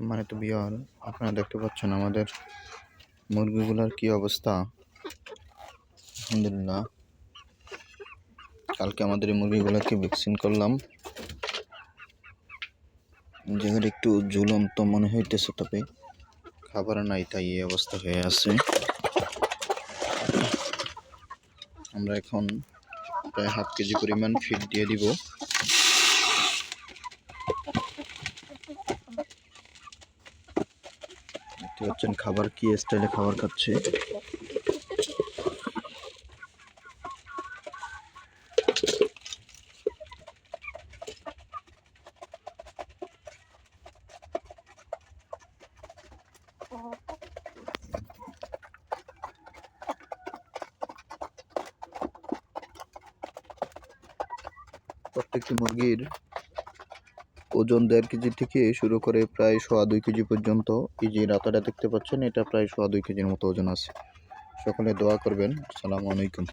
সম্মানিত বিয়ার, আপনারা দেখতে পাচ্ছেন আমাদের মুরগিগুলোর কি অবস্থা? আলহামদুলিল্লাহ। কালকে আমাদের এই মুরগিগুলোকে ভ্যাকসিন করলাম। যেগুলো একটু ঝুলন্ত মনে হইতেছে তবে খাবার নাই, তাই এই অবস্থা হয়ে আছে। আমরা এখন প্রায় হাফ কেজি পরিমাণ ফিড দিয়ে দিব। দেখতে পাচ্ছেন খাবার কি স্টাইলে খাবার খাচ্ছে। প্রত্যেকটি মুরগির ওজন দেড় কেজি থেকে শুরু করে প্রায় সোয়া দুই কেজি পর্যন্ত। এই যে রাতাটা দেখতে পাচ্ছেন, এটা প্রায় সোয়া দুই কেজির মতো ওজন আছে। সকলে দোয়া করবেন। সালাম আলাইকুম।